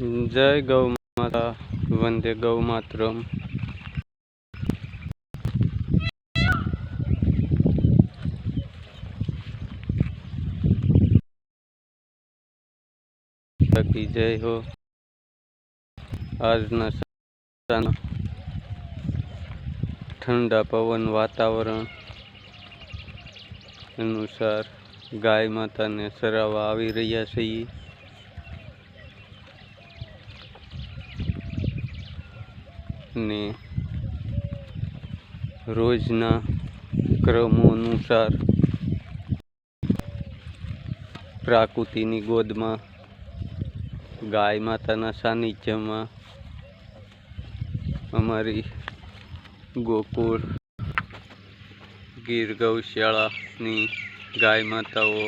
જય ગૌ માતા, વંદે ગૌ માતરમ. બાકી જય હો. આજના ઠંડા પવન વાતાવરણ અનુસાર ગાય માતાને સરાવવા આવી રહ્યા છીએ. ને રોજના ક્રમો અનુસાર પ્રાકૃતિની ગોદમાં, ગાય માતાના સાનિધ્યમાં અમારી ગોકુળ, ગીર ગૌશાળાની ગાય માતાઓ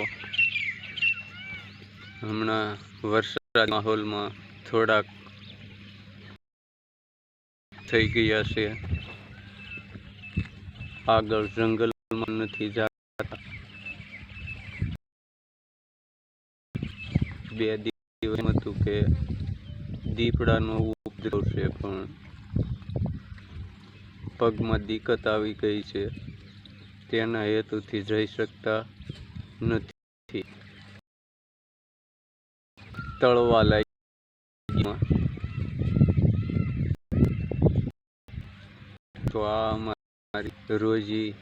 હમણાં વરસાદ માહોલમાં થોડાક થઈ ગયા છે. આગળ જંગલમાં નથી જતા. બે દિવસ એમ હતું કે દીપડાનો ઉપદ્રવ છે, પણ પગમાં દિક્કત આવી ગઈ છે. તેના હેતુથી જઈ શકતા નથી. તળવા લાગ્યા. તો આ અમારી રોજી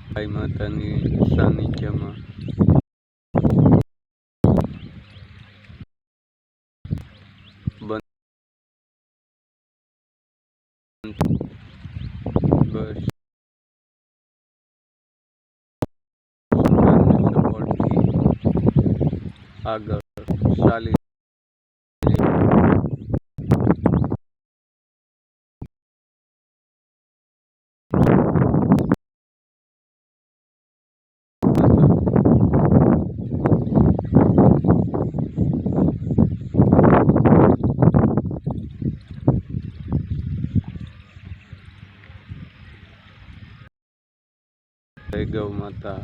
ગાય માતાની સાનિધ્યમાં બસ. આગળ ચાલી જય ગૌ માતા.